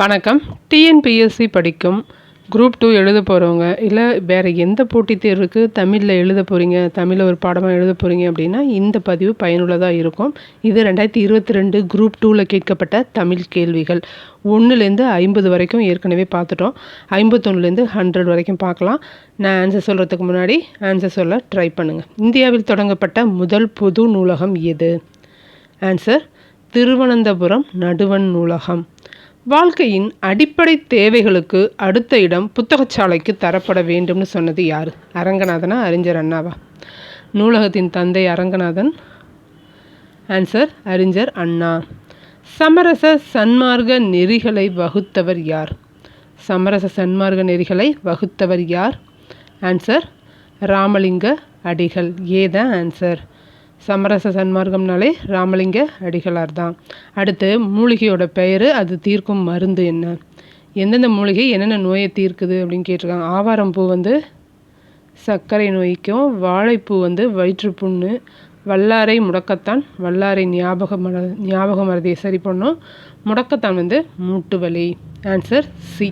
வணக்கம். டிஎன்பிஎஸ்சி படிக்கும் group two எழுத போகிறவங்க இல்லை வேறு எந்த போட்டித் தேர்வுக்கு தமிழில் எழுத போகிறீங்க தமிழில் ஒரு பாடமாக எழுத போகிறீங்க அப்படின்னா இந்த பதிவு பயனுள்ளதாக இருக்கும். இது ரெண்டாயிரத்தி இருபத்தி ரெண்டு குரூப் டூவில் கேட்கப்பட்ட தமிழ் கேள்விகள். ஒன்றுலேருந்து ஐம்பது வரைக்கும் ஏற்கனவே பார்த்துட்டோம். ஐம்பத்தொன்னுலேருந்து ஹண்ட்ரட் வரைக்கும் பார்க்கலாம். நான் ஆன்சர் சொல்கிறதுக்கு முன்னாடி ஆன்சர் சொல்ல ட்ரை பண்ணுங்கள் இந்தியாவில் தொடங்கப்பட்ட முதல் பொது நூலகம் எது? ஆன்சர் திருவனந்தபுரம் நடுவண் நூலகம். வாழ்க்கையின் அடிப்படை தேவைகளுக்கு அடுத்த இடம் புத்தகச்சாலைக்கு தரப்பட வேண்டும்னு சொன்னது யார்? அரங்கநாதனா அறிஞர் அண்ணாவா? நூலகத்தின் தந்தை அரங்கநாதன். ஆன்சர் அறிஞர் அண்ணா. சமரச சன்மார்க்க நெறிகளை வகுத்தவர் யார்? சமரச சன்மார்க்க நெறிகளை வகுத்தவர் யார்? ஆன்சர் ராமலிங்க அடிகள். ஏதான் ஆன்சர் சமரச சன்மார்க்கம்னாலே ராமலிங்க அடிகளார் தான். அடுத்து மூலிகையோட பெயர் அது தீர்க்கும் மருந்து என்ன? எந்தெந்த மூலிகை என்னென்ன நோயை தீர்க்குது அப்படின்னு கேட்டிருக்காங்க. ஆவாரம் பூ வந்து சர்க்கரை நோய்க்கும் வாழைப்பூ வந்து வயிற்றுப்புண்ணு வல்லாரை முடக்கத்தான் வல்லாரை ஞாபக மர ஞாபக மருதியை சரி பண்ணும். முடக்கத்தான் வந்து மூட்டு வலி. ஆன்சர் சி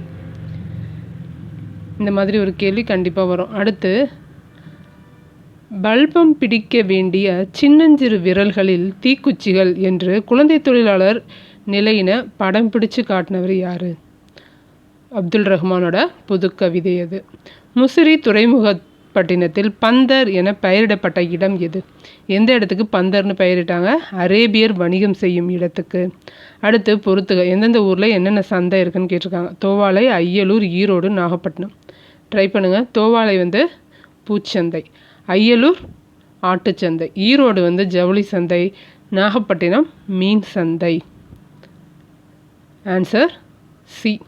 இந்த மாதிரி ஒரு கேள்வி கண்டிப்பாக வரும். அடுத்து பல்பம் பிடிக்க வேண்டிய சின்னஞ்சிறு விரல்களில் தீக்குச்சிகள் என்று குழந்தை தொழிலாளர் நிலையின படம் பிடிச்சு காட்டினவர் யார்? அப்துல் ரஹ்மானோட புது கவிதை அது. முசிறி துறைமுகப்பட்டினத்தில் பந்தர் என பெயரிடப்பட்ட இடம் எது? எந்த இடத்துக்கு பந்தர்னு பெயரிட்டாங்க? அரேபியர் வணிகம் செய்யும் இடத்துக்கு. அடுத்து பொறுத்துக எந்தெந்த ஊரில் என்னென்ன சந்தை இருக்குன்னு கேட்டிருக்காங்க. தோவாலை ஐயலூர் ஈரோடு நாகப்பட்டினம். ட்ரை பண்ணுங்கள் தோவாலை வந்து பூச்சந்தை. அய்யலூர் ஆட்டுச்சந்தை. ஈரோடு வந்து ஜவுளி சந்தை நாகப்பட்டினம் மீன் சந்தை. ஆன்சர் சி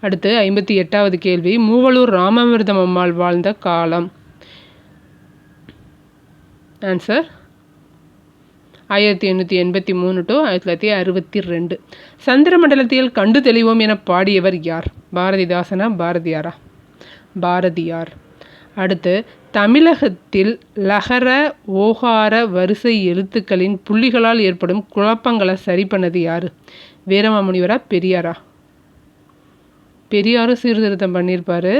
அடுத்து ஐம்பத்தி எட்டாவது கேள்வி. மூவலூர் ராமாமிர்தம் அம்மாள் வாழ்ந்த காலம். ஆன்சர் ஆயிரத்தி எண்ணூற்றி எண்பத்தி மூணு டு ஆயிரத்தி தொள்ளாயிரத்தி அறுபத்தி ரெண்டு. சந்திரமண்டலத்தில் கண்டு தெளிவோம் என பாடியவர் யார்? பாரதிதாசனா பாரதியாரா? பாரதியார். அடுத்து தமிழகத்தில் லகர ஓகார வரிசை எழுத்துக்களின் புள்ளிகளால் ஏற்படும் குழப்பங்களை சரி பண்ணது யார்? வீரமாமுனிவரா பெரியாரா? பெரியாரும் சீர்திருத்தம் பண்ணியிருப்பார்.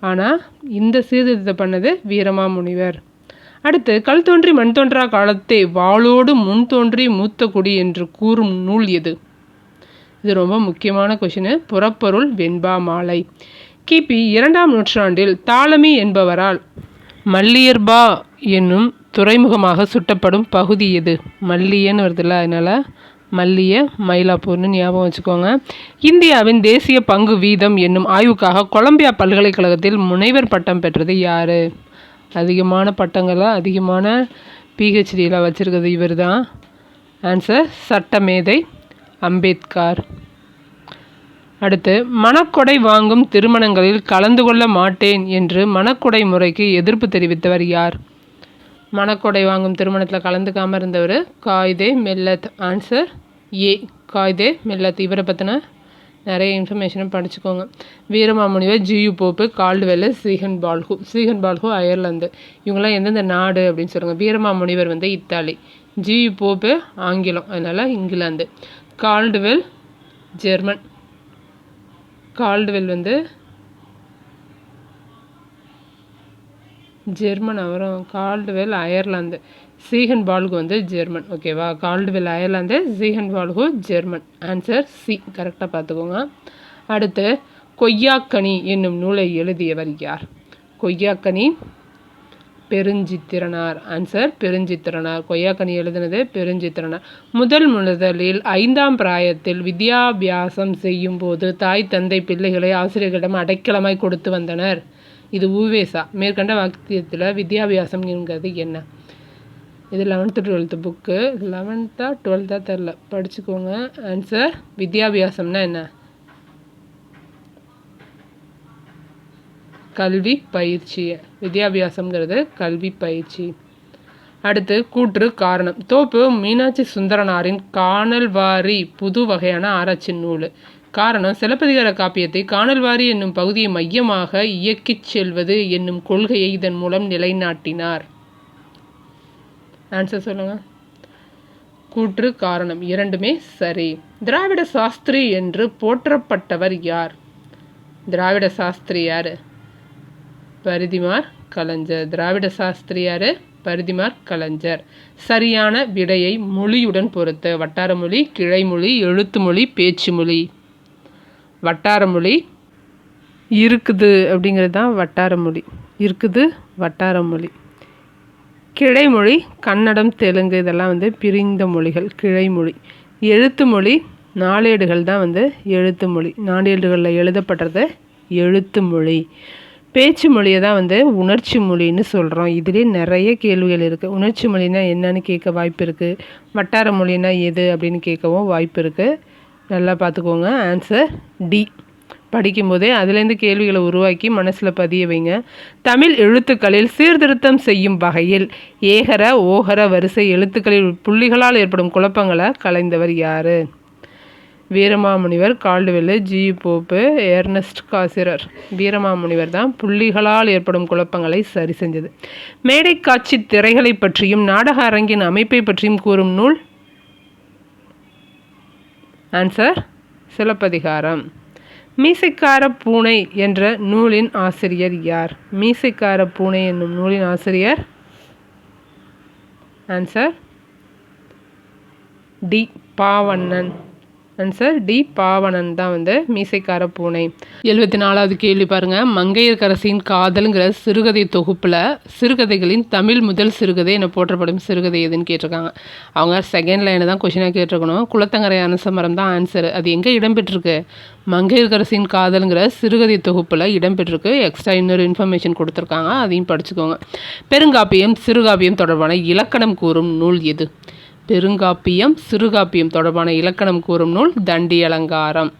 ஆனால் இந்த சீர்திருத்தம் பண்ணது வீரமாமுனிவர். அடுத்து கல் தோன்றி மண் தோன்றா காலத்தை வாளோடு முன் தோன்றி மூத்த குடி என்று கூறும் நூல் எது? இது ரொம்ப முக்கியமான கொஷினு புறப்பொருள் வெண்பா மாலை. கிபி இரண்டாம் நூற்றாண்டில் தாளமி என்பவரால் மல்லியர்பா என்னும் துறைமுகமாக சுட்டப்படும் பகுதி எது? மல்லியன்னு வருதுல்ல அதனால் மல்லிய மயிலாப்பூர்னு ஞாபகம் வச்சுக்கோங்க. இந்தியாவின் தேசிய பங்கு வீதம் என்னும் ஆய்வுக்காக கொலம்பியா பல்கலைக்கழகத்தில் முனைவர் பட்டம் பெற்றது யார்? அதிகமான பட்டங்களை? அதிகமான பிஹெச்டியில் வச்சுருக்கிறது இவர் தான் ஆன்சர் சட்டமேதை அம்பேத்கார். அடுத்து மணக்கொடை வாங்கும் திருமணங்களில் கலந்து கொள்ள மாட்டேன் என்று மணக்கொடை முறைக்கு எதிர்ப்பு தெரிவித்தவர் யார்? மணக்கொடை வாங்கும் திருமணத்தில் கலந்துக்காமல் இருந்தவர் காய்தே மெல்லத். Answer A காய்தே மெல்லத். இவரை பற்றின நிறைய இன்ஃபர்மேஷனும் படிச்சுக்கோங்க. Veeramamunivar G U Pope Caldwell Ziegenbalg. Ziegenbalg Ireland. இவங்களாம் எந்தெந்த நாடு அப்படின்னு சொல்லுங்கள் வீரமாமுனிவர் வந்து இத்தாலி. ஜியு போப்பு ஆங்கிலம். அதனால் இங்கிலாந்து. Caldwell German. கால்டுவெல் வந்து ஜெர்மன் அவரும் கால்டுவெல் அயர்லாந்து. சீஹன் பால்கு வந்து ஜெர்மன். ஓகேவா Caldwell Ireland Ziegenbalg German. Answer C கரெக்டாக பார்த்துக்கோங்க. அடுத்து கொய்யாக்கனி என்னும் நூலை எழுதியவர் யார்? கொய்யாக்கனி பெருஞ்சித்திரனார். ஆன்சர் பெருஞ்சித்திரனார். கொய்யாக்கனி எழுதினது பெருஞ்சித்திரனார். முதல் முதலில் ஐந்தாம் பிராயத்தில் வித்யாபியாசம் செய்யும் போது தாய் தந்தை பிள்ளைகளை ஆசிரியர்களிடம் அடைக்கலமாய் கொடுத்து வந்தனர். இது ஊவேசா மேற்கண்ட வாக்கியத்தில் வித்யாபியாசம் என்கிறது என்ன? இது லெவன்த்து டுவெல்த்து புக்கு லெவன்த்தா டுவெல்த்தா தெரில படிச்சுக்கோங்க. ஆன்சர் வித்யாபியாசம்னா என்ன? கல்வி பயிற்சி வித்யாபியாசம்ங்கிறது கல்வி பயிற்சி. அடுத்து கூற்று காரணம். தோப்பு மீனாட்சி சுந்தரனாரின் காணல்வாரி புது வகையான ஆராய்ச்சி நூல். காரணம் சிலப்பதிகார காப்பியத்தை காணல்வாரி என்னும் பகுதியை மையமாக இயக்கிச் செல்வது என்னும் கொள்கையை இதன் மூலம் நிலைநாட்டினார். ஆன்சர் சொல்லுங்கள் கூற்று காரணம் இரண்டுமே சரி. திராவிட சாஸ்திரி என்று போற்றப்பட்டவர் யார்? திராவிட சாஸ்திரி யார்? பரிதிமார் கலைஞர் திராவிட சாஸ்திரியார் பரிதிமார் கலைஞர். சரியான விடையை மொழியுடன் பொறுத்த வட்டார மொழி கிளைமொழி எழுத்து மொழி பேச்சு மொழி. வட்டார மொழி இருக்குது அப்படிங்கிறது தான் வட்டார மொழி. இருக்குது வட்டார மொழி. கிளைமொழி கன்னடம் தெலுங்கு இதெல்லாம் வந்து பிரிந்த மொழிகள் கிளைமொழி எழுத்து மொழி நாளேடுகள் தான் வந்து எழுத்து மொழி. நாளேடுகளில் எழுதப்படுறது எழுத்து மொழி. பேச்சு மொழியை தான் வந்து உணர்ச்சி மொழின்னு சொல்கிறோம் இதுலேயே நிறைய கேள்விகள் இருக்குது உணர்ச்சி மொழினா என்னன்னு கேட்க வாய்ப்பு இருக்குது வட்டார மொழினா எது அப்படின்னு கேட்கவும் வாய்ப்பு இருக்குது நல்லா பார்த்துக்கோங்க. ஆன்சர் டி படிக்கும்போதே அதுலேருந்து கேள்விகளை உருவாக்கி மனசில் பதிய வைங்க. தமிழ் எழுத்துக்களில் சீர்திருத்தம் செய்யும் வகையில் ஏகர ஓகர வரிசை எழுத்துக்களில் புள்ளிகளால் ஏற்படும் குழப்பங்களை கலைந்தவர் யார்? Veeramamunivar Caldwell G. Pope Ernst Cassirer. Veeramamunivar தான் புள்ளிகளால் ஏற்படும் குழப்பங்களை சரி செஞ்சது. மேடை காட்சி திரைகளை பற்றியும் நாடக அரங்கின் அமைப்பை பற்றியும் கூறும் நூல் ஆன்சர் சிலப்பதிகாரம். மீசைக்கார பூனை என்ற நூலின் ஆசிரியர் யார்? மீசைக்கார பூனை என்னும் நூலின் ஆசிரியர் answer D. Pavannan. Answer D Pavannan தான் வந்து மீசைக்கார பூனை. எழுபத்தி நாலாவது கேள்வி பாருங்கள் மங்கையர்கரசின் காதலுங்கிற சிறுகதை தொகுப்பில் சிறுகதைகளின் தமிழ் முதல் சிறுகதை என போற்றப்படும் சிறுகதை எதுன்னு கேட்டிருக்காங்க. அவங்க செகண்ட் லைனை தான் கொஷினாக கேட்டிருக்கணும். குளத்தங்கரை அனசமரம் தான் ஆன்சர் அது எங்கே இடம்பெற்றிருக்கு? மங்கையர்கரசின் காதலுங்கிற சிறுகதை தொகுப்பில் இடம்பெற்றிருக்கு. எக்ஸ்ட்ரா இன்னொரு இன்ஃபர்மேஷன் கொடுத்துருக்காங்க. அதையும் படிச்சுக்கோங்க. பெருங்காப்பியம் சிறுகாப்பியம் தொடர்பான இலக்கணம் கூறும் நூல் எது? பெருங்காப்பியம் சிறுகாப்பியம் தொடர்பான இலக்கணம் கூறும் நூல் தண்டி அலங்காரம்.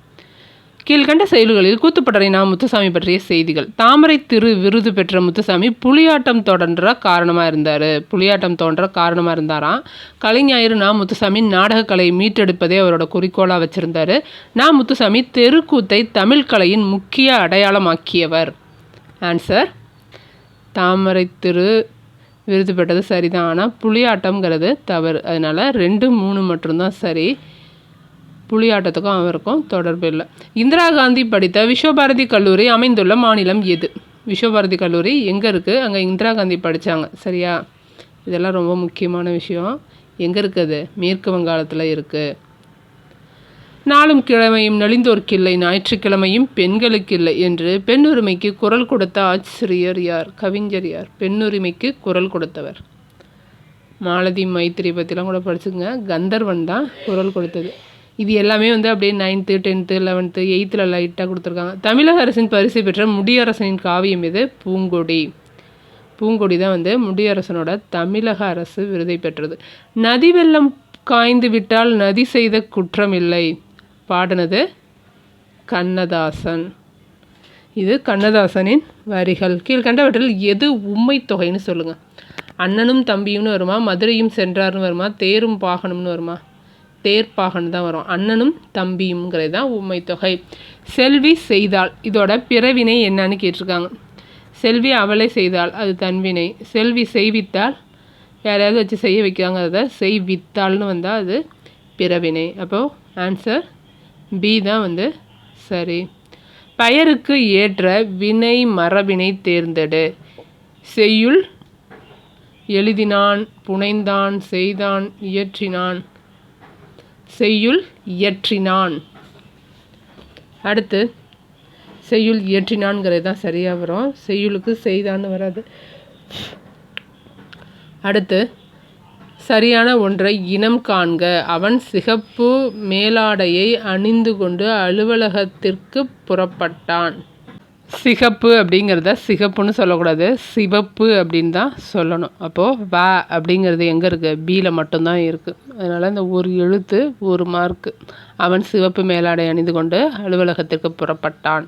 கீழ்கண்ட செயல்களில் கூத்துப்பட்டறை நாம் முத்துசாமி பற்றிய செய்திகள். தாமரை திரு விருது பெற்ற முத்துசாமி புலியாட்டம் தொடன்ற காரணமாக இருந்தார். புலியாட்டம் தோன்ற காரணமாக இருந்தாராம் கலைஞாயிறு நா. முத்துசாமி நாடகக்கலையை மீட்டெடுப்பதே அவரோட குறிக்கோளாக வச்சுருந்தார். நா. முத்துசாமி தெருக்கூத்தை தமிழ் கலையின் முக்கிய அடையாளமாக்கியவர். ஆன்சர் தாமரை திரு விருது பெற்றது சரி தான் ஆனால் புலியாட்டம்ங்கிறது தவறு. அதனால் ரெண்டு மூணு மட்டும்தான் சரி. புலியாட்டத்துக்கும் அவருக்கும் தொடர்பு இல்லை. இந்திரா காந்தி படித்த விஸ்வபாரதி கல்லூரி அமைந்துள்ள மாநிலம் எது? விஸ்வபாரதி கல்லூரி எங்கே இருக்குது அங்கே இந்திரா காந்தி படித்தாங்க சரியா? இதெல்லாம் ரொம்ப முக்கியமான விஷயம். எங்கே இருக்குது மேற்கு வங்காளத்தில் இருக்குது நாளும் கிழமையும் நலிந்தோர்க்கில்லை ஞாயிற்றுக்கிழமையும் பெண்களுக்கில்லை என்று பெண்ணுரிமைக்கு குரல் கொடுத்த ஆசிரியர் யார்? கவிஞர் யார்? பெண்ணுரிமைக்கு குரல் கொடுத்தவர். மாலதி மைத்திரி பற்றிலாம் கூட படிச்சுங்க கந்தர்வன் தான் குரல் கொடுத்தது. இது எல்லாமே வந்து அப்படியே நைன்த்து டென்த்து லெவன்த்து எயித்தில் லைட்டாக கொடுத்துருக்காங்க. தமிழக அரசின் பரிசு பெற்ற முடியரசனின் காவியம் இது பூங்கொடி. பூங்கொடி தான் வந்து முடியரசனோட தமிழக அரசு விருதை பெற்றது. நதி வெள்ளம் காய்ந்து விட்டால் நதி செய்த குற்றம் இல்லை. பாடினது கண்ணதாசன். இது கண்ணதாசனின் வரிகள். கீழ்கண்டவற்றில் எது உண்மை தொகைன்னு சொல்லுங்கள் அண்ணனும் தம்பியும்னு வருமா? மதுரையும் சென்றார்னு வருமா? தேரும் பாகனும்னு வருமா? தேர்ப்பாகன் தான் வரும். அண்ணனும் தம்பியும்ங்கிறது தான் உண்மை தொகை. செல்வி செய்தாள். இதோட பிறவினை என்னன்னு கேட்டிருக்காங்க. செல்வி அவளை செய்தாள். அது தன்வினை செல்வி செய்வித்தால் யாரையாவது வச்சு செய்ய வைக்கிறாங்க. அதை செய்வித்தாள்னு வந்தால் அது பிறவினை. அப்போது ஆன்சர் பி தான் வந்து சரி. பெயருக்கு ஏற்ற வினை மரபினை தேர்ந்தெடு. செய்யுள் எழுதினான் புனைந்தான் செய்தான் இயற்றினான். செய்யுள் இயற்றினான். அடுத்து செய்யுள் இயற்றினான்ங்கிறது தான் சரியாக வரும். செய்யுளுக்கு செய்தான்னு வராது. அடுத்து சரியான ஒன்றை இனம் காண்க. அவன் சிகப்பு மேலாடையை அணிந்து கொண்டு அலுவலகத்திற்கு புறப்பட்டான். சிகப்பு அப்படிங்கிறத சிகப்புன்னு சொல்லக்கூடாது. சிவப்பு அப்படின்னு தான் சொல்லணும். அப்போது வ அப்படிங்கிறது எங்கே இருக்குது பியில் மட்டும்தான் இருக்குது அதனால் இந்த ஒரு எழுத்து ஒரு மார்க்கு அவன் சிவப்பு மேலாடை அணிந்து கொண்டு அலுவலகத்திற்கு புறப்பட்டான்.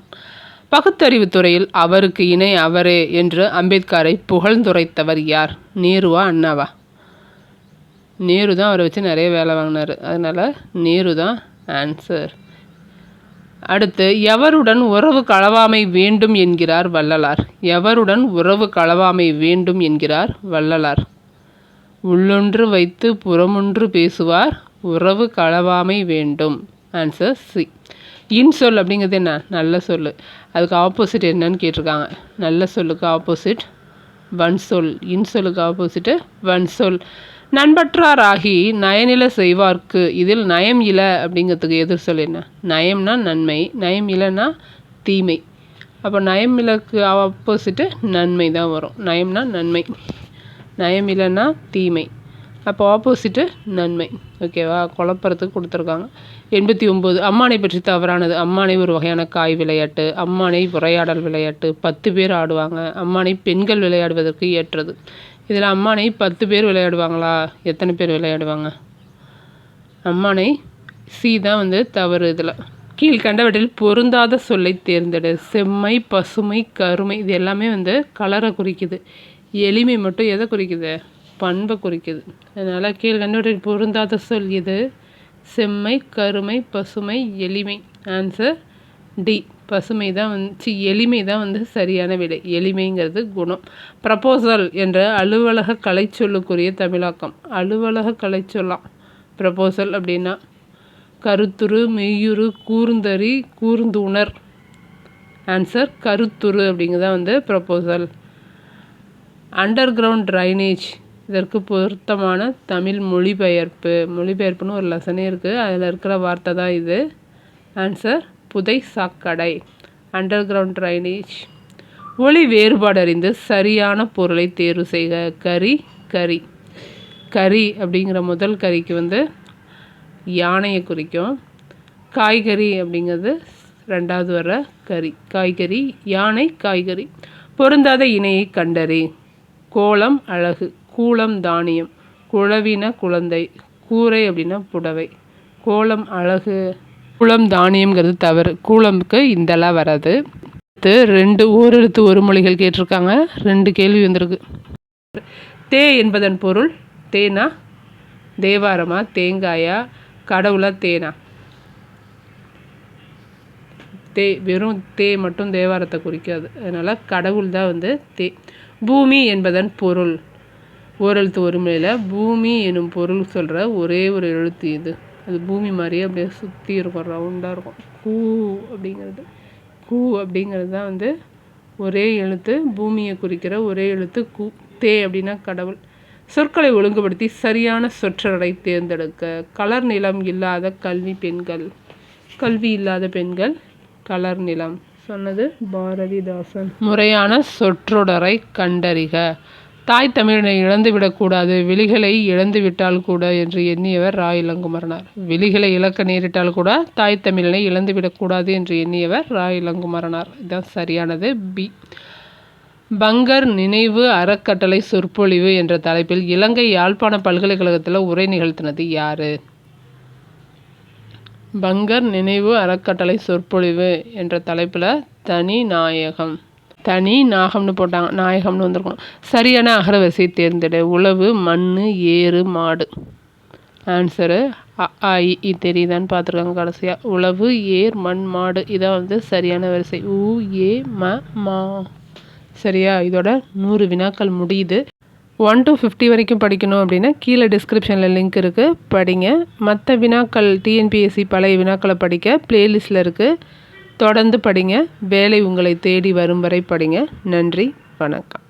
பகுத்தறிவு துறையில் அவருக்கு இணை அவரே என்று அம்பேத்கரை புகழ்ந்துரைத்தவர் யார்? நேருவா அண்ணாவா? நேரு தான் அவரை வச்சு நிறைய வேலை வாங்கினார். அதனால் நேரு தான் ஆன்சர் அடுத்து எவருடன் உறவு களவாமை வேண்டும் என்கிறார் வள்ளலார். எவருடன் உறவு களவாமை வேண்டும் என்கிறார் வள்ளலார். உள்ளொன்று வைத்து புறமொன்று பேசுவார் உறவு களவாமை வேண்டும். ஆன்சர் சி இன்சொல் அப்படிங்கிறது என்ன? நல்ல சொல். அதுக்கு ஆப்போசிட் என்னன்னு கேட்டிருக்காங்க. நல்ல சொல்லுக்கு ஆப்போசிட் வன்சொல் இன்சொல்லுக்கு ஆப்போசிட்டு வன்சொல் நண்பற்றாராகி நயனில செய்வார்க்கு இதில் நயம் இல அப்படிங்கிறதுக்கு எதிர் சொல் என்ன? நயம்னா நன்மை நயம் இலனா தீமை. அப்போ நயம் இலக்கு ஆப்போசிட்டு நன்மை தான் வரும். நயம்னா நன்மை நயம் இல்லைன்னா தீமை. அப்போ ஆப்போசிட்டு நன்மை. ஓகேவா குழப்பறதுக்கு கொடுத்துருக்காங்க. எண்பத்தி ஒம்பது அம்மானை பற்றி தவறானது. அம்மானை ஒரு வகையான காய் விளையாட்டு அம்மானை உரையாடல் விளையாட்டு. பத்து பேர் ஆடுவாங்க. அம்மானை பெண்கள் விளையாடுவதற்கு ஏற்றது. இதில் அம்மானை பத்து பேர் விளையாடுவாங்களா? எத்தனை பேர் விளையாடுவாங்க? அம்மானை சி தான் வந்து தவறு இதில். கீழ்கண்டவற்றில் பொருந்தாத சொல்லை தேர்ந்தெடு. செம்மை பசுமை கருமை இது எல்லாமே வந்து கலரை குறிக்குது. எளிமை மட்டும் எதை குறிக்குது? பண்பை குறிக்குது. அதனால் கீழ்கண்டவற்றில் பொருந்தாத சொல் இது. செம்மை கருமை பசுமை எளிமை. ஆன்சர் டி பசுமை தான் வந்து எளிமை தான் வந்து சரியான விலை எளிமைங்கிறது குணம். ப்ரப்போசல் என்ற அலுவலக கலை சொல்லுக்குரிய தமிழாக்கம். அலுவலக கலை சொல்லாம் ப்ரப்போசல் அப்படின்னா கருத்துரு மெய்யுறு கூர்ந்தறி கூர்ந்துணர். ஆன்சர் கருத்துரு அப்படிங்கிறதான் வந்து ப்ரப்போசல் அண்டர் கிரவுண்ட் ட்ரைனேஜ் இதற்கு பொருத்தமான தமிழ் மொழிபெயர்ப்பு. மொழிபெயர்ப்புன்னு ஒரு லெசனே இருக்குது அதில் இருக்கிற வார்த்தை தான் இது. ஆன்சர் புதை சாக்கடை அண்டர் கிரவுண்ட் ட்ரைனேஜ் ஒளி வேறுபாடு அறிந்து சரியான பொருளை தேர்வு செய்க. கறி கறி. கறி அப்படிங்கிற முதல் கறிக்கு வந்து யானையை குறிக்கும். காய்கறி அப்படிங்கிறது ரெண்டாவது வர கறி. காய்கறி யானை காய்கறி. பொருந்தாத இணையை கண்டறி. கோலம் அழகு. கூலம் தானியம். குழவின குழந்தை. கூரை அப்படின்னா புடவை. கோலம் அழகு. குளம் தானியம்ங்கிறது தவறு. கூலமுக்கு இந்தெல்லாம் வராது. அடுத்து ரெண்டு ஓரெழுத்து ஒரு மொழிகள் கேட்டிருக்காங்க. ரெண்டு கேள்வி வந்திருக்கு. தே என்பதன் பொருள் தேனா? தேவாரமா? தேங்காயா? கடவுளா? தேனா? தே வெறும் தே மட்டும் தேவாரத்தை குறிக்காது. அதனால் கடவுள் தான் வந்து தே. பூமி என்பதன் பொருள். ஓரெழுத்து ஒருமையில் பூமி எனும் பொருள் சொல்கிற ஒரே ஒரு எழுத்து இது. அது பூமி மாதிரியே அப்படியே சுற்றி இருக்கும் ரவுண்டாக இருக்கும். கூ அப்படிங்கிறது. கூ அப்படிங்கிறது தான் வந்து ஒரே எழுத்து பூமியை குறிக்கிற ஒரே எழுத்து கூ தே அப்படின்னா கடவுள். சொற்களை ஒழுங்குபடுத்தி சரியான சொற்றொடரை தேர்ந்தெடுக்க. கலர் நிலம் இல்லாத கல்வி பெண்கள். கல்வி இல்லாத பெண்கள் கலர் நிலம். சொன்னது பாரதிதாசன். முறையான சொற்றொடரை கண்டறிக. தாய் தமிழனை இழந்துவிடக்கூடாது விழிகளை இழந்துவிட்டால் கூட என்று எண்ணியவர் ரா இளங்குமரனார். விழிகளை இழக்க நேரிட்டால் கூட தாய் தமிழனை இழந்துவிடக்கூடாது என்று எண்ணியவர் ரா இளங்குமரனார். இதுதான் சரியானது. பி. பங்கர் நினைவு அறக்கட்டளை சொற்பொழிவு என்ற தலைப்பில் இலங்கை யாழ்ப்பாண பல்கலைக்கழகத்தில் உரை நிகழ்த்தினது யாரு? பங்கர் நினைவு அறக்கட்டளை சொற்பொழிவு என்ற தலைப்பில் தனி நாயகம் தனி நாகம்னு போட்டாங்க நாயகம்னு வந்திருக்கணும். சரியான அகரவரிசை தேர்ந்தெடு. உழவு மண் ஏறு மாடு. ஆன்சரு அ இ தெரியுதான்னு பார்த்துருக்காங்க கடைசியாக உழவு ஏர் மண் மாடு. இதான் வந்து சரியான வரிசை. உ ஏ ம மா. சரியா? இதோட நூறு வினாக்கள் முடியுது. ஒன் டு ஃபிஃப்டி வரைக்கும் படிக்கணும் அப்படின்னா கீழே டிஸ்கிரிப்ஷனில் லிங்க் இருக்குது படிங்க. மற்ற வினாக்கள் டிஎன்பிஎஸ்சி பழைய வினாக்களை படிக்க ப்ளேலிஸ்ட்டில் இருக்குது தொடர்ந்து படிங்க. வேலை உங்களை தேடி வரும் வரை படிங்க. நன்றி. வணக்கம்.